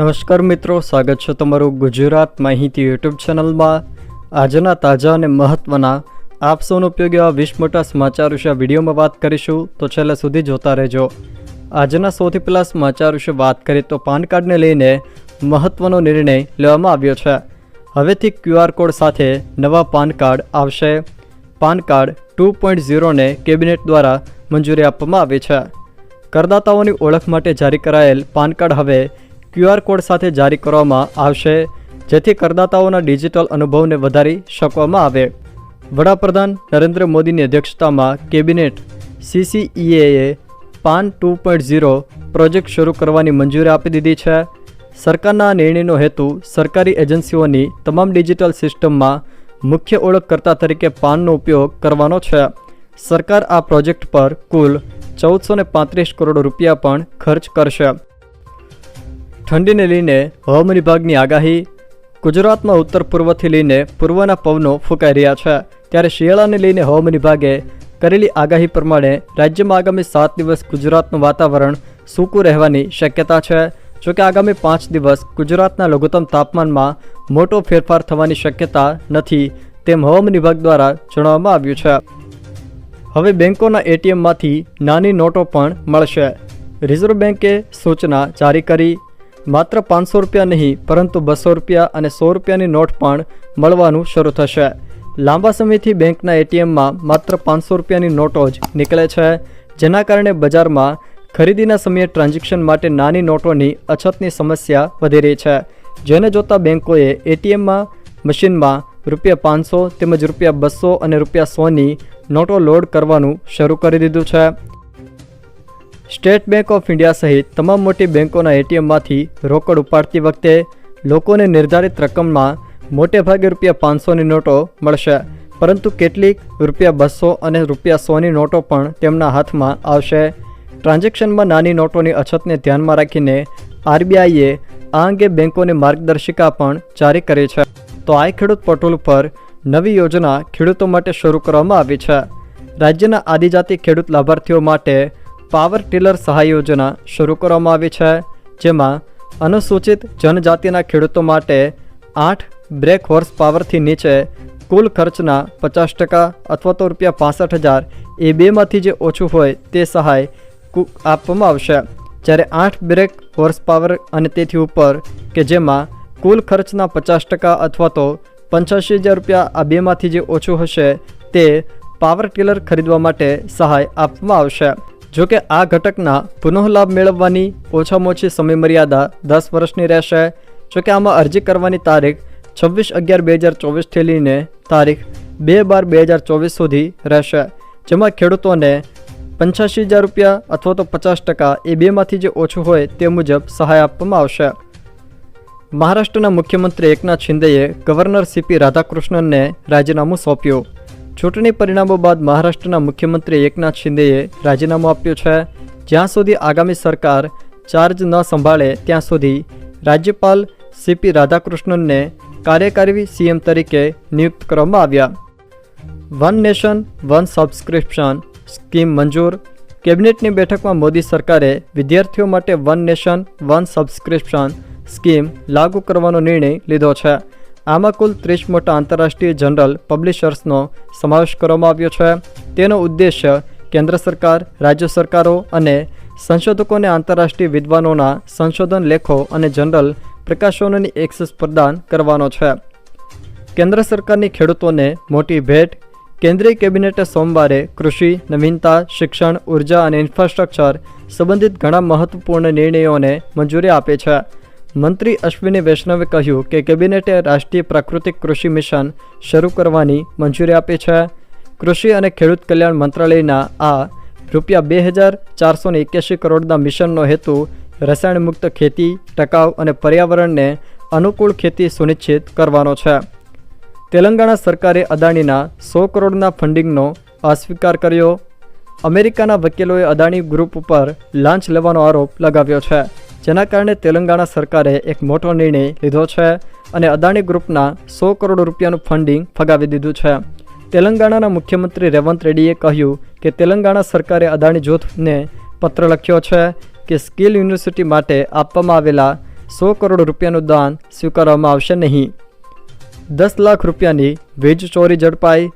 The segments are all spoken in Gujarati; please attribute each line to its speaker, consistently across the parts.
Speaker 1: નમસ્કાર મિત્રો, સ્વાગત છે તમારું ગુજરાત માહિતી યુટ્યુબ ચેનલમાં. આજના તાજા અને મહત્ત્વના આપ સૌનો ઉપયોગી એવા વીસ મોટા સમાચાર વિશે વિડીયોમાં વાત કરીશું, તો છેલ્લે સુધી જોતા રહેજો. આજના સૌથી પહેલાં સમાચાર વિશે વાત કરીએ, તો પાન કાર્ડને લઈને મહત્ત્વનો નિર્ણય લેવામાં આવ્યો છે. હવેથી ક્યુઆર કોડ સાથે નવા પાન કાર્ડ આવશે. પાન કાર્ડ ટુ પોઈન્ટ ઝીરોને કેબિનેટ દ્વારા મંજૂરી આપવામાં આવી છે. કરદાતાઓની ઓળખ માટે જારી કરાયેલ પાન કાર્ડ હવે ક્યુઆર કોડ સાથે જારી કરવામાં આવશે, જેથી કરદાતાઓના ડિજિટલ અનુભવને વધારી શકવામાં આવે. વડાપ્રધાન નરેન્દ્ર મોદીની અધ્યક્ષતામાં cabinet સીસીઈએએ PAN two point zero project શરૂ કરવાની મંજૂરી આપી દીધી છે. સરકારના નિર્ણયનો હેતુ સરકારી એજન્સીઓની તમામ ડિજિટલ સિસ્ટમમાં મુખ્ય ઓળખકર્તા તરીકે પાનનો ઉપયોગ કરવાનો છે. સરકાર આ પ્રોજેક્ટ પર કુલ ચૌદસો પાંત્રીસ કરોડ રૂપિયા પણ ખર્ચ કરશે. ઠંડીને લઈને હવામાન વિભાગની આગાહી, ગુજરાતમાં ઉત્તર પૂર્વથી લઈને પૂર્વના પવનો ફૂંકાઈ રહ્યા છે. ત્યારે શિયાળાને લઈને હવામાન વિભાગે કરેલી આગાહી પ્રમાણે રાજ્યમાં આગામી સાત દિવસ ગુજરાતનું વાતાવરણ સૂકું રહેવાની શક્યતા છે. જોકે આગામી પાંચ દિવસ ગુજરાતના લઘુત્તમ તાપમાનમાં મોટો ફેરફાર થવાની શક્યતા નથી તેમ હવામાન વિભાગ દ્વારા જણાવવામાં આવ્યું છે. હવે બેંકોના એટીએમમાંથી નાની નોટો પણ મળશે. રિઝર્વ બેન્કે સૂચના જારી કરી માત્ર પાંચસો રૂપિયા નહીં, પરંતુ બસો રૂપિયા અને સો રૂપિયાની નોટ પણ મળવાનું શરૂ થશે. લાંબા સમયથી બેંકના એટીએમમાં માત્ર પાંચસો રૂપિયાની નોટો જ નીકળે છે, જેના કારણે બજારમાં ખરીદીના સમયે ટ્રાન્ઝેક્શન માટે નાની નોટોની અછતની સમસ્યા વધી રહી છે. જેને જોતા બેંકોએ એટીએમમાં, મશીનમાં રૂપિયા પાંચસો તેમજ રૂપિયા બસો અને રૂપિયા સોની નોટો લોડ કરવાનું શરૂ કરી દીધું છે. સ્ટેટ બેંક ઓફ ઇન્ડિયા સહિત તમામ મોટી બેંકોના એટીએમમાંથી રોકડ ઉપાડતી વખતે લોકોને નિર્ધારિત રકમમાં મોટેભાગે રૂપિયા પાંચસોની નોટો મળશે, પરંતુ કેટલીક રૂપિયા બસો અને રૂપિયા સોની નોટો પણ તેમના હાથમાં આવશે. ટ્રાન્ઝેક્શનમાં નાની નોટોની અછતને ધ્યાનમાં રાખીને આરબીઆઈએ આ અંગે બેંકોને માર્ગદર્શિકા પણ જારી કરી છે. તો આ ખેડૂત પોર્ટલ પર નવી યોજના ખેડૂતો માટે શરૂ કરવામાં આવી છે. રાજ્યના આદિજાતિ ખેડૂત લાભાર્થીઓ માટે પાવર ટીલર સહાય યોજના શરૂ કરવામાં આવી છે, જેમાં અનુસૂચિત જનજાતિના ખેડૂતો માટે આઠ બ્રેક હોર્સ પાવરથી નીચે કુલ ખર્ચના પચાસ ટકા અથવા તો રૂપિયા પાસઠ હજાર એ બેમાંથી જે ઓછું હોય તે સહાય આપવામાં આવશે. જ્યારે આઠ બ્રેક હોર્સ પાવર અને તેથી ઉપર કે જેમાં કુલ ખર્ચના પચાસ ટકા અથવા તો પંચ્યાસી હજાર રૂપિયા આ બેમાંથી જે ઓછું હશે તે પાવર ટીલર ખરીદવા માટે સહાય આપવામાં આવશે. જોકે આ ઘટકના પુનઃલાભ મેળવવાની ઓછામાં ઓછી સમયમર્યાદા દસ વર્ષની રહેશે. જોકે આમાં અરજી કરવાની તારીખ છવ્વીસ અગિયાર બે હજાર ચોવીસથી લઈને તારીખ બે બાર બે હજાર ચોવીસ સુધી રહેશે. જેમાં ખેડૂતોને પંચ્યાસી હજાર રૂપિયા અથવા તો પચાસ ટકા એ બેમાંથી જે ઓછું હોય તે મુજબ સહાય આપવામાં આવશે. મહારાષ્ટ્રના મુખ્યમંત્રી એકનાથ શિંદેએ ગવર્નર સીપી રાધાકૃષ્ણનને રાજીનામું સોંપ્યું. ચૂંટણી પરિણામો બાદ મહારાષ્ટ્રના મુખ્યમંત્રી એકનાથ શિંદેએ રાજીનામું આપ્યું છે. જ્યાં સુધી આગામી સરકાર ચાર્જ ન સંભાળે, ત્યાં સુધી રાજ્યપાલ સીપી રાધાકૃષ્ણનને કાર્યકારી સીએમ તરીકે નિયુક્ત કરવામાં આવ્યા. One nation, one subscription scheme મંજૂર. કેબિનેટની બેઠકમાં મોદી સરકારે વિદ્યાર્થીઓ માટે one nation, one subscription scheme લાગુ કરવાનો નિર્ણય લીધો છે. આમાં કુલ ત્રીસ મોટા આંતરરાષ્ટ્રીય જનરલ પબ્લિશર્સનો સમાવેશ કરવામાં આવ્યો છે. તેનો ઉદ્દેશ્ય કેન્દ્ર સરકાર, રાજ્ય સરકારો અને સંશોધકોને આંતરરાષ્ટ્રીય વિદ્વાનોના સંશોધન લેખો અને જનરલ પ્રકાશનોની એક્સેસ પ્રદાન કરવાનો છે. કેન્દ્ર સરકારની ખેડૂતોને મોટી ભેટ, કેન્દ્રીય કેબિનેટે સોમવારે કૃષિ, નવીનતા, શિક્ષણ, ઊર્જા અને ઇન્ફ્રાસ્ટ્રક્ચર સંબંધિત ઘણા મહત્વપૂર્ણ નિર્ણયોને મંજૂરી આપી છે. મંત્રી અશ્વિની વૈષ્ણવે કહ્યું કે કેબિનેટે રાષ્ટ્રીય પ્રાકૃતિક કૃષિ મિશન શરૂ કરવાની મંજૂરી આપી છે. કૃષિ અને ખેડૂત કલ્યાણ મંત્રાલયના આ રૂપિયા બે હજાર ચારસો એક્યાસી કરોડના મિશનનો હેતુ રસાયણમુક્ત ખેતી, ટકાઉ અને પર્યાવરણને અનુકૂળ ખેતી સુનિશ્ચિત કરવાનો છે. તેલંગાણા સરકારે અદાણીના સો કરોડના ફંડિંગનો અસ્વીકાર કર્યો. અમેરિકાના વકીલોએ અદાણી ગ્રુપ ઉપર લાંચ લેવાનો આરોપ લગાવ્યો છે. જેના કારણે તેલંગાણા સરકારે એક મોટો નિર્ણય લીધો છે અને અદાણી ગ્રુપના સો કરોડ રૂપિયાનું ફંડિંગ ફગાવી દીધું છે. તેલંગાણાના મુખ્યમંત્રી રેવંત રેડ્ડીએ કહ્યું કે તેલંગાણા સરકારે અદાણી જૂથને પત્ર લખ્યો છે કે સ્કિલ યુનિવર્સિટી માટે આપવામાં આવેલા સો કરોડ રૂપિયાનું દાન સ્વીકારવામાં આવશે નહીં. દસ લાખ રૂપિયાની વીજ ચોરી ઝડપાઈ.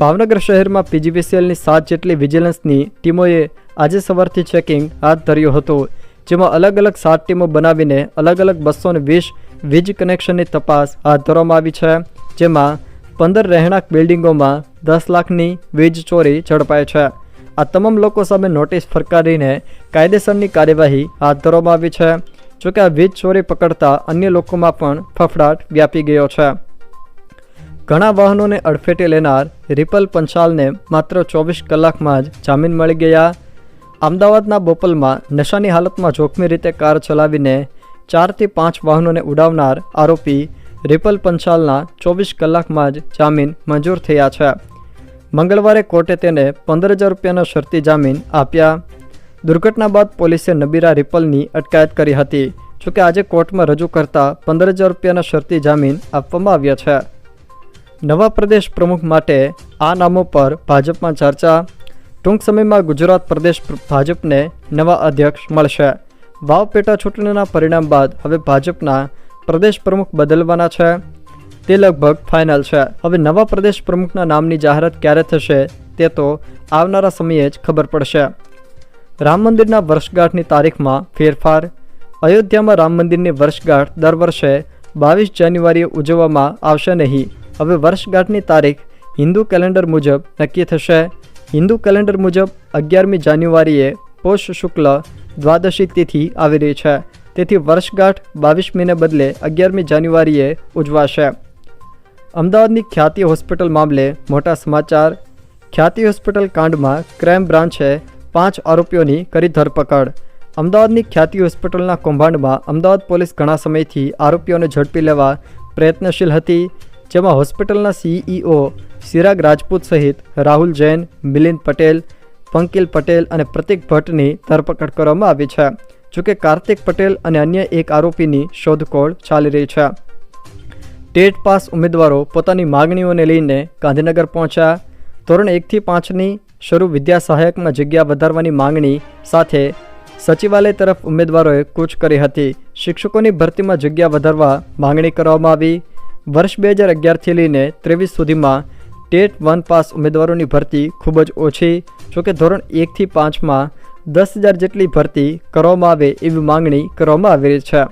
Speaker 1: ભાવનગર શહેરમાં પીજીવીસીએલની સાત જેટલી વિજિલન્સની ટીમોએ આજે સવારથી ચેકિંગ હાથ ધર્યું હતું. જેમાં અલગ અલગ સાત ટીમો બનાવીને અલગ અલગ બસો વીસ વીજ કનેક્શનની તપાસ હાથ ધરવામાં આવી છે, જેમાં પંદર રહેણાંક બિલ્ડિંગોમાં દસ લાખની વીજ ચોરી ઝડપાઈ છે. આ તમામ લોકો સામે નોટિસ ફરકારીને કાયદેસરની કાર્યવાહી હાથ ધરવામાં આવી છે, જોકે આ વીજ ચોરી પકડતા અન્ય લોકોમાં પણ ફફડાટ વ્યાપી ગયો છે. ઘણા વાહનોને અડફેટે લેનાર રિપલ પંચાલને માત્ર ચોવીસ કલાકમાં જ જામીન મળી ગયા. અમદાવાદના બોપલમાં નશાની હાલતમાં જોખમી રીતે કાર ચલાવીને ચારથી પાંચ વાહનોને ઉડાવનાર આરોપી રિપલ પંચાલના ચોવીસ કલાકમાં જ જામીન મંજૂર થયા છે. મંગળવારે કોર્ટે તેને પંદર હજાર રૂપિયાનો શરતી જામીન આપ્યા. દુર્ઘટના બાદ પોલીસે નબીરા રિપલની અટકાયત કરી હતી જોકે આજે કોર્ટમાં રજૂ કરતા પંદર હજાર રૂપિયાના શરતી જામીન આપવામાં આવ્યા છે. નવા પ્રદેશ પ્રમુખ માટે આ નામો પર ભાજપમાં ચર્ચા ટૂંક સમયમાં ગુજરાત પ્રદેશ ભાજપને નવા અધ્યક્ષ મળશે. વાવ પેટા ચૂંટણીના પરિણામ બાદ હવે ભાજપના પ્રદેશ પ્રમુખ બદલવાના છે. તે લગભગ ફાઇનલ છે. હવે નવા પ્રદેશ પ્રમુખના નામની જાહેરાત ક્યારે થશે તે તો આવનારા સમયે જ ખબર પડશે. રામ મંદિરના વર્ષગાંઠની તારીખમાં ફેરફાર. અયોધ્યામાં રામ મંદિરની વર્ષગાંઠ દર વર્ષે બાવીસ જાન્યુઆરીએ ઉજવવામાં આવશે નહીં. હવે વર્ષગાંઠની તારીખ હિન્દુ કેલેન્ડર મુજબ નક્કી થશે. હિન્દુ કેલેન્ડર મુજબ અગિયારમી જાન્યુઆરીએ પોષ શુક્લ દ્વાદશી તિથિ આવી રહી છે. તેથી વર્ષગાંઠ બાવીસમીને બદલે અગિયારમી જાન્યુઆરીએ ઉજવાશે. અમદાવાદની ખ્યાતિ હોસ્પિટલ મામલે મોટા સમાચાર. ખ્યાતિ હોસ્પિટલ કાંડમાં ક્રાઇમ બ્રાન્ચે પાંચ આરોપીઓની કરી ધરપકડ. અમદાવાદની ખ્યાતિ હોસ્પિટલના કૌભાંડમાં અમદાવાદ પોલીસ ઘણા સમયથી આરોપીઓને ઝડપી લેવા પ્રયત્નશીલ હતી, જેમાં હોસ્પિટલના સીઈઓ સિરાગ રાજપૂત સહિત રાહુલ જૈન, મિલિંદ પટેલ, પંકિલ પટેલ અને પ્રતિક ભટ્ટની ધરપકડ કરવામાં આવી છે, જોકે કાર્તિક પટેલ અને અન્ય એક આરોપીની શોધખોળ ચાલી રહી છે. ટેટ પાસ ઉમેદવારો પોતાની માગણીઓને લઈને ગાંધીનગર પહોંચ્યા. ધોરણ એકથી પાંચની શરૂ વિદ્યા સહાયકમાં જગ્યા વધારવાની માંગણી સાથે સચિવાલય તરફ ઉમેદવારોએ કૂચ કરી હતી. શિક્ષકોની ભરતીમાં જગ્યા વધારવા માંગણી કરવામાં આવી. વર્ષ બે હજાર અગિયારથી લઈને ત્રેવીસ સુધીમાં ટેટ વન પાસ ઉમેદવારોની ભરતી ખૂબ જ ઓછી, જોકે ધોરણ એકથી પાંચમાં દસ હજાર જેટલી ભરતી કરવામાં આવે એવી માંગણી કરવામાં આવી રહી છે.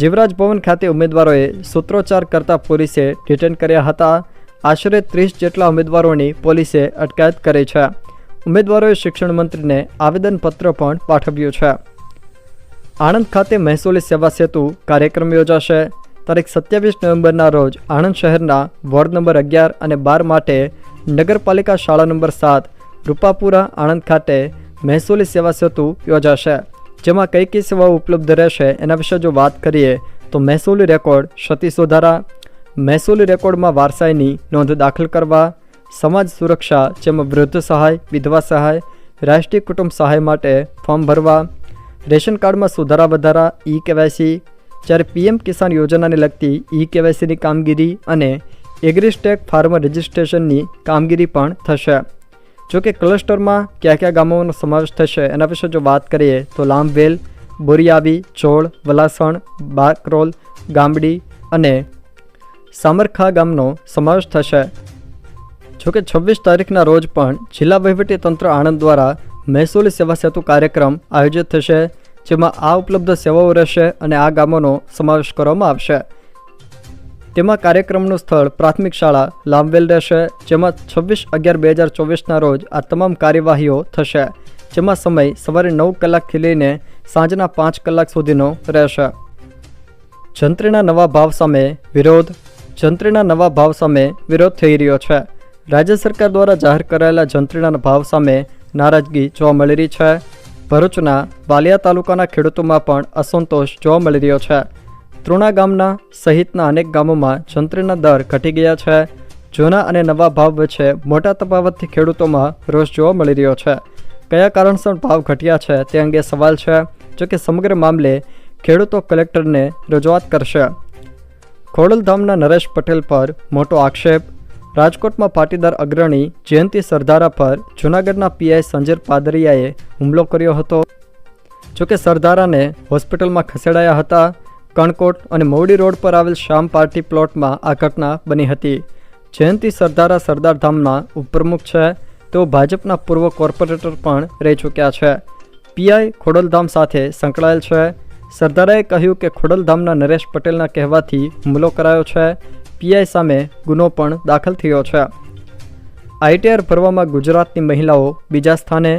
Speaker 1: જીવરાજ ભવન ખાતે ઉમેદવારોએ સૂત્રોચ્ચાર કરતા પોલીસે ડિટેન કર્યા હતા. આશરે ત્રીસ જેટલા ઉમેદવારોની પોલીસે અટકાયત કરી છે. ઉમેદવારોએ શિક્ષણ મંત્રીને આવેદનપત્ર પણ પાઠવ્યું છે. આણંદ ખાતે મહેસૂલી સેવા સેતુ કાર્યક્રમ યોજાશે. તારીખ સત્યાવીસ નવેમ્બરના રોજ આણંદ શહેરના વોર્ડ નંબર અગિયાર અને બાર માટે નગરપાલિકા શાળા નંબર સાત, રૂપાપુરા આણંદ ખાતે મહેસૂલી સેવા સેતુ યોજાશે, જેમાં કઈ કઈ સેવાઓ ઉપલબ્ધ રહેશે એના વિશે જો વાત કરીએ, તો મહેસૂલી રેકોર્ડ, ક્ષતિ સુધારા, મહેસૂલી રેકોર્ડમાં વારસાઈની નોંધ દાખલ કરવા, સમાજ સુરક્ષા, જેમાં વૃદ્ધ સહાય, વિધવા સહાય, રાષ્ટ્રીય કુટુંબ સહાય માટે ફોર્મ ભરવા, રેશન કાર્ડમાં સુધારા વધારા, ઈ કેવાયસી જ્યારે પીએમ કિસાન યોજનાને લગતી ઈ કેવાયસીની કામગીરી અને એગ્રીસ્ટેક ફાર્મર રજિસ્ટ્રેશનની કામગીરી પણ થશે. જોકે ક્લસ્ટરમાં કયા કયા ગામોનો સમાવેશ થશે એના વિશે જો વાત કરીએ તો લાંબવેલ બોરિયાવી, ચોળ, વલાસણ, બાકરોલ, ગામડી અને સામરખા ગામનો સમાવેશ થશે. જોકે છવ્વીસ તારીખના રોજ પણ જિલ્લા તંત્ર આણંદ દ્વારા મહેસૂલી સેવા સેતુ કાર્યક્રમ આયોજિત થશે. જેમાં આ ઉપલબ્ધ સેવાઓ રહેશે અને આ ગામોનો સમાવેશ કરવામાં આવશે. તેમાં કાર્યક્રમનું સ્થળ, પ્રાથમિક શાળા, લાંબવેલ રહેશે, જેમાં છવ્વીસ અગિયાર બે હજાર ચોવીસના રોજ આ તમામ કાર્યવાહીઓ થશે, જેમાં સમય સવારે નવ કલાકથી લઈને સાંજના પાંચ કલાક સુધીનો રહેશે. જંત્રીના નવા ભાવ સામે વિરોધ, જંત્રીના નવા ભાવ સામે વિરોધ થઈ રહ્યો છે. રાજ્ય સરકાર દ્વારા જાહેર કરાયેલા જંત્રીના ભાવ સામે નારાજગી જોવા મળી રહી છે. ભરૂચના વાલિયા તાલુકાના ખેડૂતોમાં પણ અસંતોષ જોવા મળી રહ્યો છે. તૃણા ગામના સહિતના અનેક ગામોમાં જંત્રીના દર ઘટી ગયા છે. જૂના અને નવા ભાવ વચ્ચે મોટા તફાવતથી ખેડૂતોમાં રોષ જોવા મળી રહ્યો છે. કયા કારણસર ભાવ ઘટ્યા છે તે અંગે સવાલ છે જોકે સમગ્ર મામલે ખેડૂતો કલેક્ટરને રજૂઆત કરશે. ખોડલધામના નરેશ પટેલ પર મોટો આક્ષેપ રાજકોટમાં પાટીદાર અગ્રણી જયંતિ સરદારા પર જૂનાગઢના પીઆઈ સંજર પાદરિયાએ હુમલો કર્યો હતો. જોકે સરદારાને હોસ્પિટલમાં ખસેડાયા હતા, કણકોટ અને મવડી રોડ પર આવેલ શ્યામ પાર્ટી પ્લોટમાં આ ઘટના બની હતી. જયંતિ સરદારા સરદારધામના ઉપપ્રમુખ છે, તેઓ ભાજપના પૂર્વ કોર્પોરેટર પણ રહી ચૂક્યા છે. પીઆઈ ખોડલધામ સાથે સંકળાયેલ છે. સરદારાએ કહ્યું કે ખોડલધામના નરેશ પટેલના કહેવાથી હુમલો કરાયો છે. પીઆઈ સામે ગુનો પણ દાખલ થયો છે. આઈટીઆર ભરવામાં ગુજરાતની મહિલાઓ બીજા સ્થાને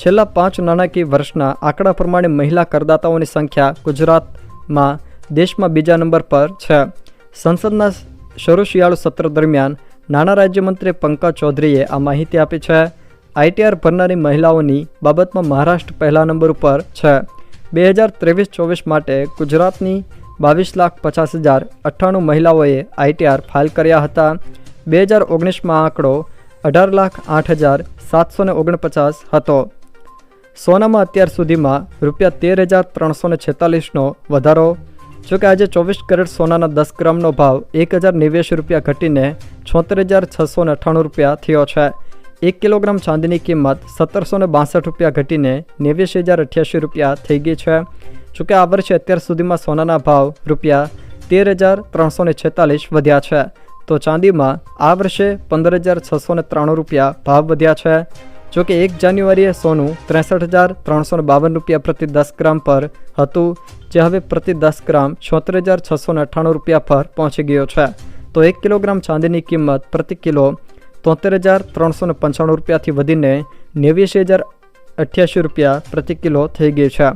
Speaker 1: છેલ્લા પાંચ નાણાકીય વર્ષના આંકડા પ્રમાણે મહિલા કરદાતાઓની સંખ્યા ગુજરાતમાં દેશમાં બીજા નંબર પર છે. સંસદના શરૂ શિયાળુ સત્ર દરમિયાન નાણાં રાજ્યમંત્રી પંકજ ચૌધરીએ આ માહિતી આપી છે. આઈટીઆર ભરનારી મહિલાઓની બાબતમાં મહારાષ્ટ્ર પહેલા નંબર ઉપર છે. બે હજાર ત્રેવીસ ચોવીસ માટે ગુજરાતની બાવીસ લાખ પચાસ હજાર અઠ્ઠાણું મહિલાઓએ આઈટીઆર ફાઇલ કર્યા હતા. બે હજાર ઓગણીસમાં આંકડો અઢાર લાખ આઠ હજાર સાતસો ઓગણપચાસ હતો. સોનામાં અત્યાર સુધીમાં રૂપિયા તેર હજાર ત્રણસો ને છેતાલીસનો વધારો. જોકે આજે ચોવીસ કેરેટ સોનાના દસ ગ્રામનો ભાવ એક હજાર નેવ્યાસી રૂપિયા ઘટીને છોતેર હજાર છસો અઠ્ઠાણું રૂપિયા થયો છે. એક કિલોગ્રામ ચાંદીની કિંમત સત્તરસો બાસઠ રૂપિયા ઘટીને નેવ્યાસી હજાર અઠ્યાસી રૂપિયા થઈ ગઈ છે. જોકે આ વર્ષે અત્યાર સુધીમાં સોનાના ભાવ રૂપિયા તેર હજાર ત્રણસો ને છેતાલીસ વધ્યા છે. તો ચાંદીમાં આ વર્ષે પંદર હજાર છસો ને ત્રાણું રૂપિયા ભાવ વધ્યા છે. જોકે એક જાન્યુઆરીએ સોનું ત્રેસઠ હજાર ત્રણસો બાવન રૂપિયા પ્રતિ દસ ગ્રામ પર હતું, જે હવે પ્રતિ દસ ગ્રામ છોતેર હજાર છસો અઠ્ઠાણું રૂપિયા પર પહોંચી ગયો છે. તો એક કિલોગ્રામ ચાંદીની કિંમત પ્રતિ કિલો તોતેર હજાર ત્રણસો પંચાણું રૂપિયાથી વધીને નેવ્યાસી હજાર અઠ્યાસી રૂપિયા પ્રતિ કિલો થઈ ગઈ છે.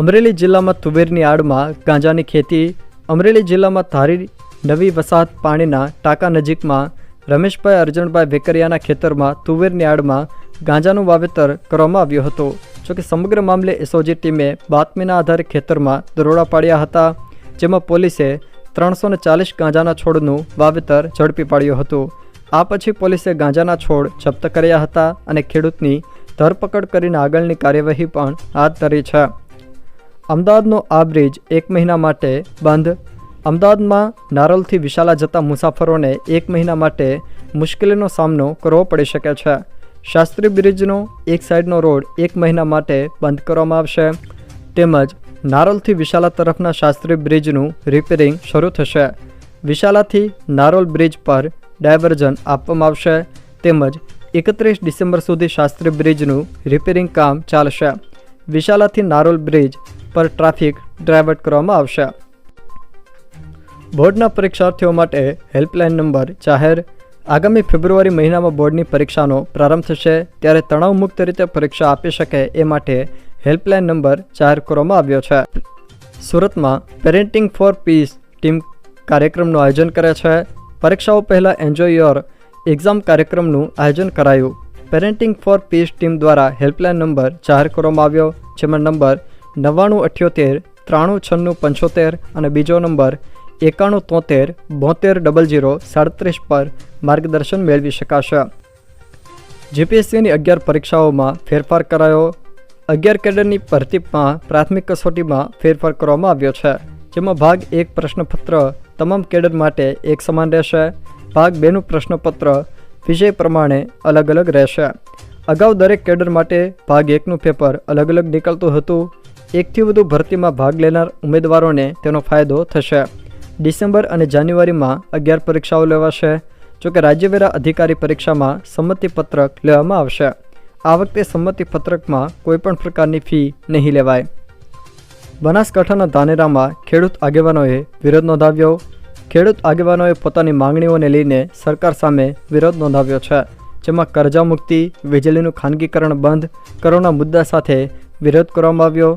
Speaker 1: અમરેલી જિલ્લામાં તુવેરની આડમાં ગાંજાની ખેતી, અમરેલી જિલ્લામાં ધારી નવી વસાહત પાણીના ટાંકા નજીકમાં રમેશભાઈ અર્જણભાઈ વેકરિયાના ખેતરમાં તુવેરની આડમાં ગાંજાનું વાવેતર કરવામાં આવ્યું હતું. જોકે સમગ્ર મામલે એસઓજી ટીમે બાતમીના આધારે ખેતરમાં દરોડા પાડ્યા હતા, જેમાં પોલીસે ત્રણસો ચાલીસ ગાંજાના છોડનું વાવેતર ઝડપી પાડ્યું હતું. આ પછી પોલીસે ગાંજાના છોડ જપ્ત કર્યા હતા અને ખેડૂતની ધરપકડ કરીને આગળની કાર્યવાહી પણ હાથ ધરી છે. અમદાવાદનો આ બ્રિજ એક મહિના માટે બંધ. અમદાવાદમાં નારોલથી વિશાલા જતા મુસાફરોને એક મહિના માટે મુશ્કેલીનો સામનો કરવો પડી શકે છે. શાસ્ત્રી બ્રિજનો એક સાઈડનો રોડ એક મહિના માટે બંધ કરવામાં આવશે. તેમજ નારોલથી વિશાલા તરફના શાસ્ત્રી બ્રિજનું રિપેરિંગ શરૂ થશે. વિશાલાથી નારોલ બ્રિજ પર ડાયવર્ઝન આપવામાં આવશે. તેમજ એકત્રીસ ડિસેમ્બર સુધી શાસ્ત્રી બ્રિજનું રિપેરિંગ કામ ચાલશે. વિશાલાથી નારોલ બ્રિજ પર ટ્રાફિક ડાયવર્ટ કરવામાં આવશે. બોર્ડના પરીક્ષાર્થીઓ માટે હેલ્પલાઇન નંબર જાહેર. આગામી ફેબ્રુઆરી મહિનામાં બોર્ડની પરીક્ષાનો પ્રારંભ થશે, ત્યારે તણાવમુક્ત રીતે પરીક્ષા આપી શકે એ માટે હેલ્પલાઇન નંબર જાહેર કરવામાં આવ્યો છે. સુરતમાં પેરેન્ટિંગ ફોર પીસ ટીમ કાર્યક્રમનું આયોજન કરે છે. પરીક્ષાઓ પહેલાં એન્જોય યોર એક્ઝામ કાર્યક્રમનું આયોજન કરાયું. પેરેન્ટિંગ ફોર પીસ ટીમ દ્વારા હેલ્પલાઇન નંબર જાહેર કરવામાં આવ્યો, જેમાં નંબર નવ્વાણું અઠ્યોતેર, ત્રાણું, છન્નું, પંચોતેર અને બીજો નંબર એકાણું તોતેર, બોતેર ડબલ જીરો, સાડત્રીસ પર માર્ગદર્શન મેળવી શકાશે. જીપીએસસીની અગિયાર પરીક્ષાઓમાં ફેરફાર કરાયો. અગિયાર કેડરની ભરતીમાં પ્રાથમિક કસોટીમાં ફેરફાર કરવામાં આવ્યો છે. જેમાં ભાગ એક પ્રશ્નપત્ર તમામ કેડર માટે એક સમાન રહેશે. ભાગ બેનું પ્રશ્નપત્ર વિષય પ્રમાણે અલગ અલગ રહેશે. અગાઉ દરેક કેડર માટે ભાગ એકનું પેપર અલગ અલગ નીકળતું હતું. એકથી વધુ ભરતીમાં ભાગ લેનાર ઉમેદવારોને તેનો ફાયદો થશે. ડિસેમ્બર અને જાન્યુઆરીમાં અગિયાર પરીક્ષાઓ લેવાશે જોકે રાજ્યવેરા અધિકારી પરીક્ષામાં સંમતિપત્રક લેવામાં આવશે. આ વખતે સંમતિપત્રકમાં કોઈપણ પ્રકારની ફી નહીં લેવાય. બનાસકાંઠાના ધાનેરામાં ખેડૂત આગેવાનોએ વિરોધ નોંધાવ્યો. ખેડૂત આગેવાનોએ પોતાની માંગણીઓને લઈને સરકાર સામે વિરોધ નોંધાવ્યો છે. જેમાં કરજા મુક્તિ, વીજળીનું ખાનગીકરણ બંધ કરવાના મુદ્દા સાથે વિરોધ કરવામાં આવ્યો.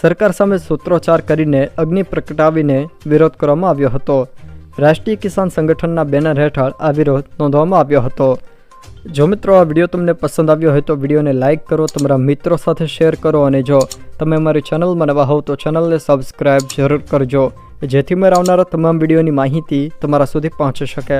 Speaker 1: સરકાર સામે સૂત્રોચ્ચાર કરીને અગ્નિ પ્રગટાવીને વિરોધ કરવામાં આવ્યો હતો. રાષ્ટ્રીય કિસાન સંગઠનના બેનર હેઠળ આ વિરોધ નોંધવામાં આવ્યો હતો. જો મિત્રો આ વીડિયો તમને પસંદ આવ્યો હોય તો વિડીયોને લાઇક કરો, તમારા મિત્રો સાથે શેર કરો અને જો તમે મારી ચેનલમાં નવા હોવ તો ચેનલને સબસ્ક્રાઇબ જરૂર કરજો, જેથી મેં આવનારા તમામ વિડીયોની માહિતી તમારા સુધી પહોંચી શકે.